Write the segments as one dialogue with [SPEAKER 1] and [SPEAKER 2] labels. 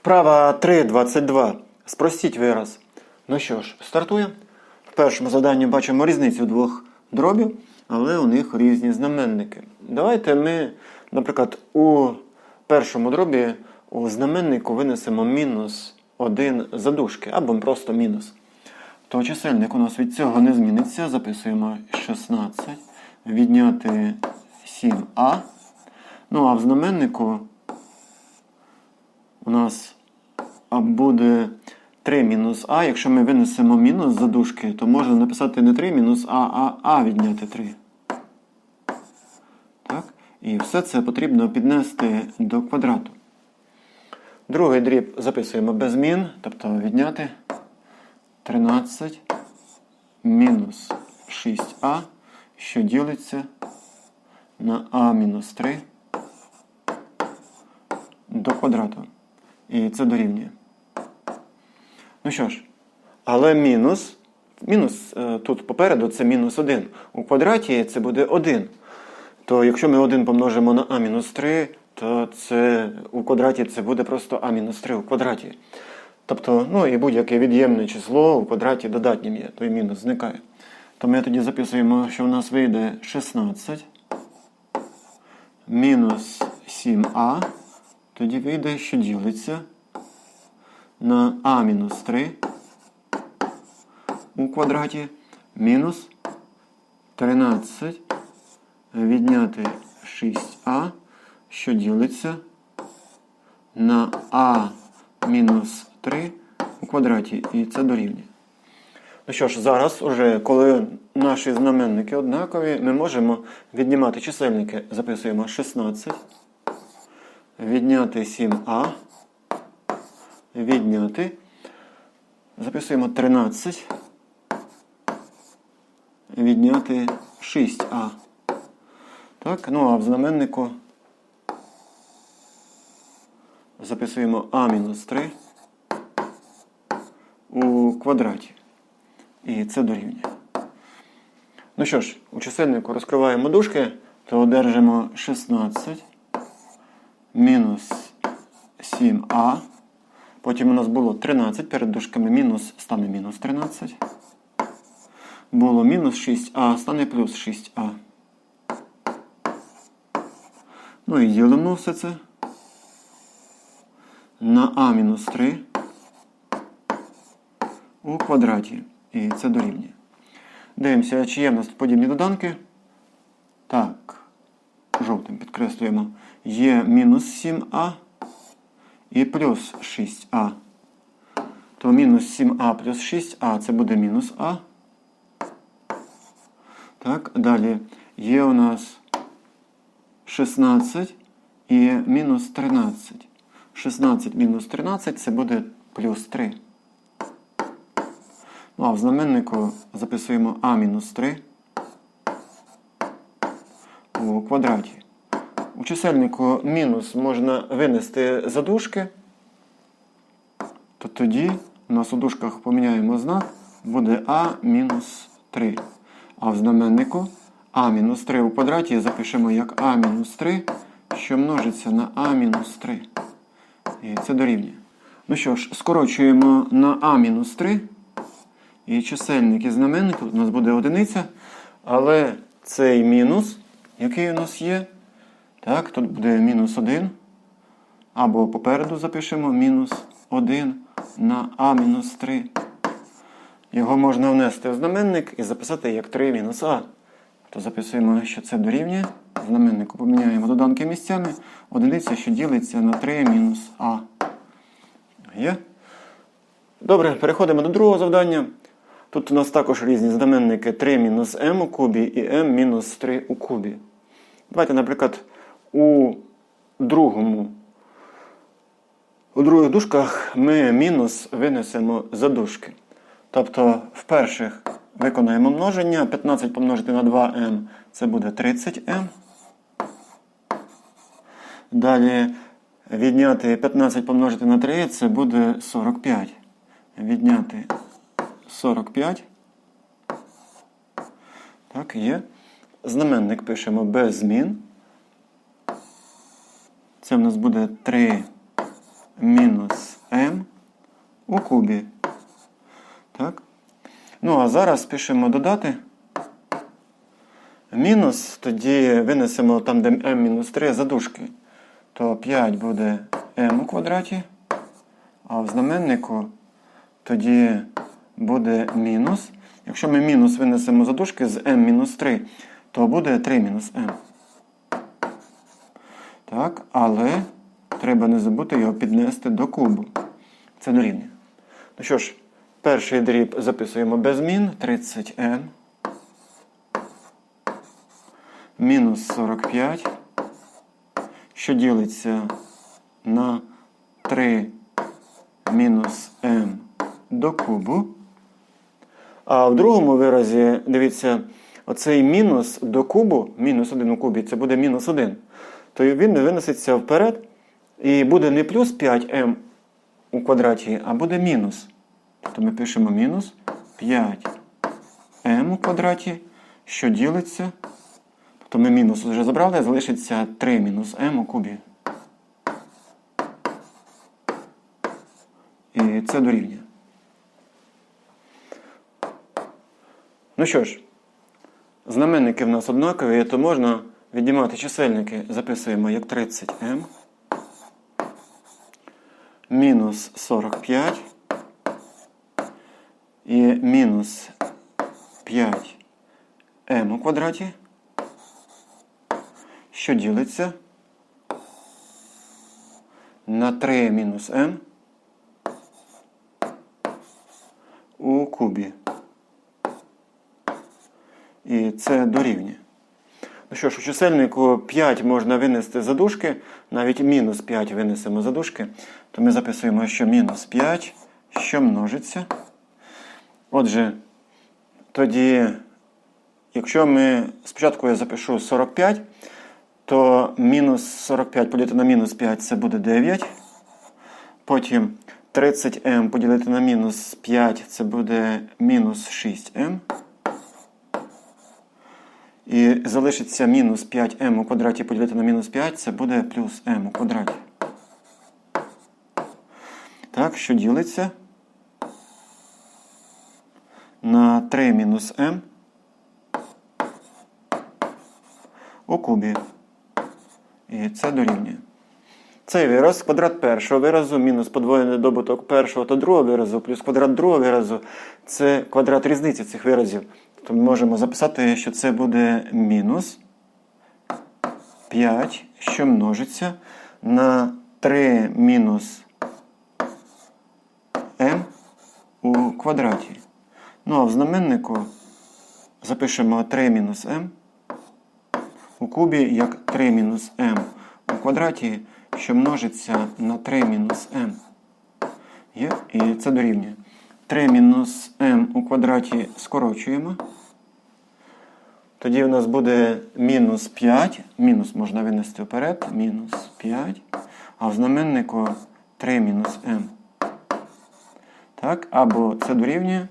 [SPEAKER 1] Вправа 3.22. Спростіть вираз. Ну що ж, стартуємо. В першому завданні бачимо різницю двох дробів, але у них різні знаменники. Давайте ми, наприклад, у першому дробі у знаменнику винесемо мінус 1 задушки, або просто мінус. То чисельник у нас від цього не зміниться. Записуємо 16, відняти 7а. Ну а в знаменнику у нас буде 3 мінус А. Якщо ми винесемо мінус за дужки, то можна написати не 3 мінус А, а А відняти 3. Так? І все це потрібно піднести до квадрату. Другий дріб записуємо без змін, тобто відняти 13 мінус 6а, що ділиться на А мінус 3 до квадрату. І це дорівнює. Ну що ж, але мінус. Мінус е, тут попереду це мінус 1. У квадраті це буде 1. То якщо ми 1 помножимо на а мінус 3, то це у квадраті це буде просто а мінус 3 у квадраті. Тобто, ну і будь-яке від'ємне число у квадраті додатнім є, то і мінус зникає. То ми тоді записуємо, що в нас вийде 16 мінус 7а. Тоді вийде, що ділиться на а мінус 3 у квадраті мінус 13 відняти 6а, що ділиться на а мінус 3 у квадраті. І це дорівнює. Ну що ж, зараз, уже, коли наші знаменники однакові, ми можемо віднімати чисельники. Записуємо 16, відняти 7а, відняти. Записуємо 13, відняти 6а. Так, ну а в знаменнику записуємо а мінус 3 у квадраті. І це дорівнює. Ну що ж, у чисельнику розкриваємо дужки, то одержимо 16 мінус 7а. Потім у нас було 13 перед дужками мінус стане мінус 13. Було мінус 6а, стане плюс 6а. Ну і ділимо все це на а мінус 3 у квадраті. І це дорівнює. Дивимося, чи є в нас подібні доданки. Так, жовтим підкреслюємо. Є мінус 7а і плюс 6а. То мінус 7а плюс 6а це буде мінус А. Так, далі є у нас 16 і мінус 13. 16 мінус 13 це буде плюс 3. Ну, а в знаменнику записуємо а мінус 3 у квадраті. У чисельнику мінус можна винести за дужки, то тоді у дужках поміняємо знак, буде а мінус 3. А в знаменнику а мінус 3 у квадраті запишемо як а мінус 3, що множиться на а мінус 3. І це дорівнює. Ну що ж, скорочуємо на а мінус 3. І чисельник і знаменник у нас буде одиниця. Але цей мінус, який у нас є, так, тут буде мінус 1. Або попереду запишемо мінус 1 на а мінус 3. Його можна внести в знаменник і записати як 3 мінус а. То записуємо, що це дорівнює. Знаменнику поміняємо доданки місцями. Одиниця, що ділиться на 3 мінус а. Є? Добре, переходимо до другого завдання. Тут у нас також різні знаменники 3 мінус m у кубі і m мінус 3 у кубі. Давайте, наприклад, у другому, у других дужках ми мінус винесемо за дужки. Тобто, в перших виконаємо множення. 15 помножити на 2m це буде 30m. Далі відняти 15 помножити на 3 це буде 45. Відняти 45. Так, є. Знаменник пишемо без змін. Це в нас буде 3 мінус m у кубі. Так? Ну, а зараз пишемо додати. Мінус, тоді винесемо там, де m-3 задушки. То 5 буде m у квадраті, а в знаменнику тоді буде мінус. Якщо ми мінус винесемо задушки з m-3, то буде 3 мінус m. Так, але треба не забути його піднести до кубу. Це дорівнює. Ну що ж, перший дріб записуємо без змін 30m. Мінус 45, що ділиться на 3 мінус m до кубу. А в другому виразі, дивіться, оцей мінус до кубу, мінус 1 у кубі, це буде мінус 1. То він виноситься вперед і буде не плюс 5m у квадраті, а буде мінус. Тобто ми пишемо мінус 5m у квадраті, що ділиться. Тобто ми мінус вже забрали, залишиться 3 мінус m у кубі. І це дорівнює. Ну що ж, знаменники в нас однакові, то можна віднімати чисельники, записуємо як 30m. Мінус 45 і мінус 5m у квадраті, що ділиться на 3 мінус m у кубі. І це дорівнює. Ну що ж, у чисельнику 5 можна винести за дужки, навіть мінус 5 винесемо за дужки, то ми записуємо, що мінус 5, що множиться. Отже, тоді, якщо ми спочатку я запишу 45, то мінус 45 поділити на мінус 5 це буде 9. Потім 30m поділити на мінус 5 це буде мінус 6m. І залишиться мінус 5m у квадраті поділити на мінус 5, це буде плюс m у квадраті. Так, що ділиться на 3 мінус m у кубі. І це дорівнює. Цей вираз, квадрат першого виразу, мінус подвоєний добуток першого та другого виразу, плюс квадрат другого виразу це квадрат різниці цих виразів. Тобто ми можемо записати, що це буде мінус 5, що множиться на 3 мінус m у квадраті. Ну а в знаменнику запишемо 3 мінус m у кубі як 3 мінус m у квадраті, що множиться на 3 мінус m. І це дорівнює. 3 мінус m у квадраті скорочуємо. Тоді у нас буде мінус 5. Мінус можна винести вперед. Мінус 5. А в знаменнику 3 мінус m. Так, або це дорівнює.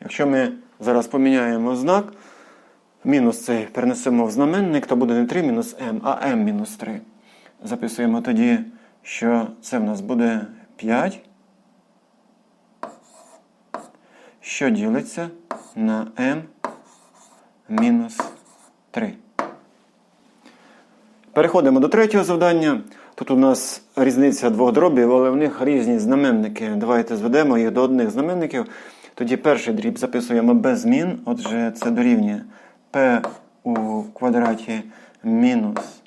[SPEAKER 1] Якщо ми зараз поміняємо знак, мінус цей перенесемо в знаменник, то буде не 3 мінус m, а m мінус 3. Записуємо тоді, що це в нас буде 5. Що ділиться на m мінус 3. Переходимо до третього завдання. Тут у нас різниця двох дробів, але в них різні знаменники. Давайте зведемо їх до одних знаменників. Тоді перший дріб записуємо без змін. Отже, це дорівнює p у квадраті мінус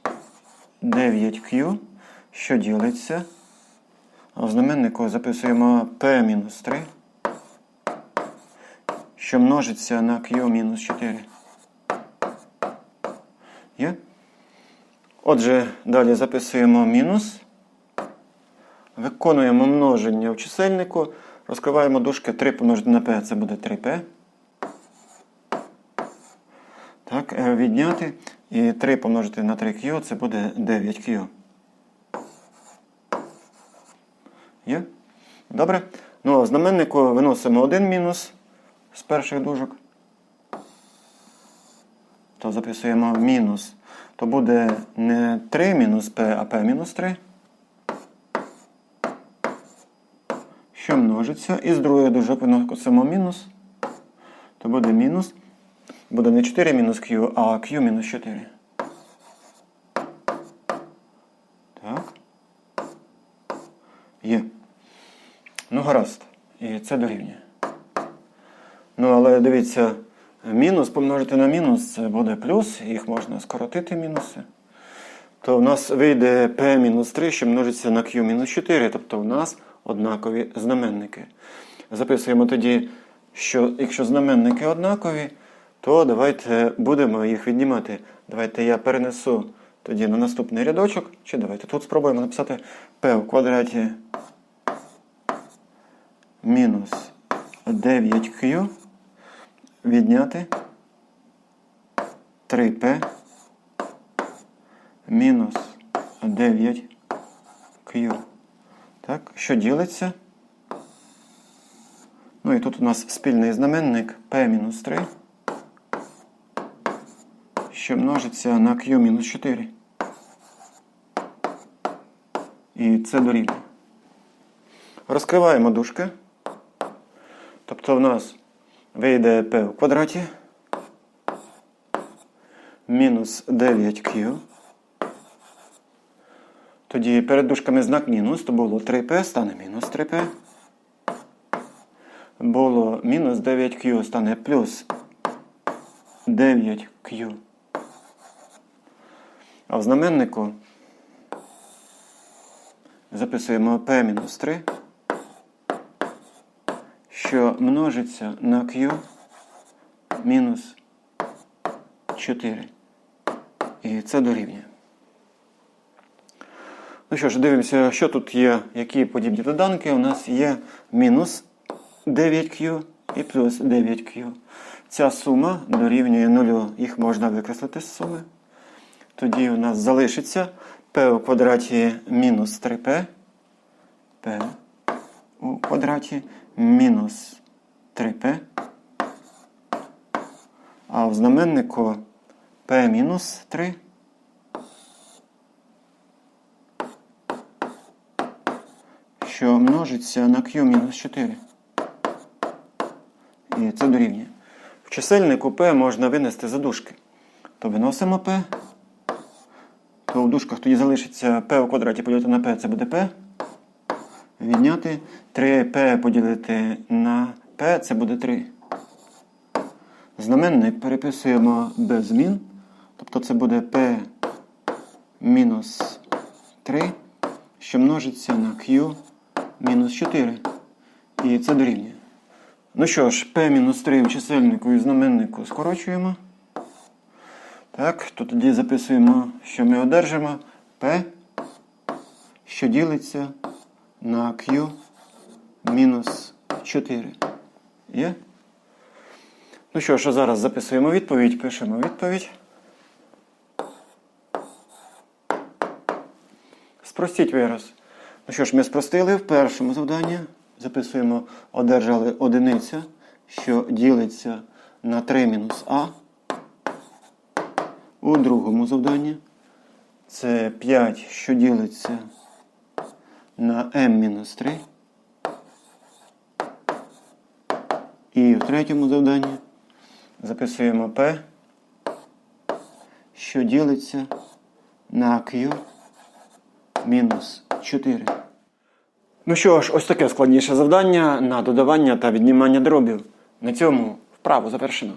[SPEAKER 1] 9q, що ділиться. А в знаменнику записуємо p мінус 3, що множиться на q мінус 4. Є? Отже, далі записуємо мінус. Виконуємо множення в чисельнику. Розкриваємо дужки 3 помножити на p, це буде 3p. Так, е, відняти. І 3 помножити на 3q, це буде 9q. Є? Добре. Ну, а знаменнику виносимо один мінус з перших дужок. То записуємо мінус. То буде не 3 мінус p, а p мінус 3. що множиться. І з другої дужок виносимо мінус. То буде мінус. Буде не 4 мінус Q, а Q мінус 4. Так. Є. Ну, гаразд. І це дорівнює. Ну, але дивіться, мінус помножити на мінус це буде плюс, їх можна скоротити мінуси. То в нас вийде P-3, що множиться на Q-4, тобто в нас однакові знаменники. Записуємо тоді, що якщо знаменники однакові, то давайте будемо їх віднімати. Давайте я перенесу тоді на наступний рядочок. Чи давайте тут спробуємо написати p в квадраті мінус 9q відняти 3p мінус 9q. Так, що ділиться? Ну і тут у нас спільний знаменник p мінус 3, що множиться на q мінус 4. І це дорівнює. Розкриваємо дужки. Тобто в нас вийде p в квадраті мінус 9q. Тоді перед дужками знак мінус, то було 3p, стане мінус 3p. Було мінус 9q, стане плюс 9q. А в знаменнику записуємо p мінус 3, що множиться на q мінус 4. І це дорівнює. Ну що ж, дивимося, що тут є, які подібні доданки. У нас є мінус 9q і плюс 9q. Ця сума дорівнює 0. Їх можна викреслити з суми. Тоді у нас залишиться p у квадраті мінус 3p. p у квадраті мінус 3p. А в знаменнику p мінус 3. що множиться на q мінус 4. І це дорівнює. В чисельнику p можна винести за дужки. То виносимо p, то в дужках тоді залишиться p у квадраті поділити на p, це буде p. Відняти 3p поділити на p, це буде 3. Знаменник переписуємо без змін. Тобто це буде p мінус 3, що множиться на q мінус 4. І це дорівнює. Ну що ж, p мінус 3 в чисельнику і знаменнику скорочуємо. Так, то тоді записуємо, що ми одержимо p, що ділиться на q мінус 4. Є? Ну що ж, зараз записуємо відповідь, пишемо відповідь. Спростіть вираз. Ну що ж, ми спростили в першому завданні. Записуємо, одержали одиниця, що ділиться на 3 мінус а. У другому завданні це 5, що ділиться на m мінус 3. І в третьому завданні записуємо p, що ділиться на q мінус 4. Ну що ж, ось таке складніше завдання на додавання та віднімання дробів. На цьому вправу завершено.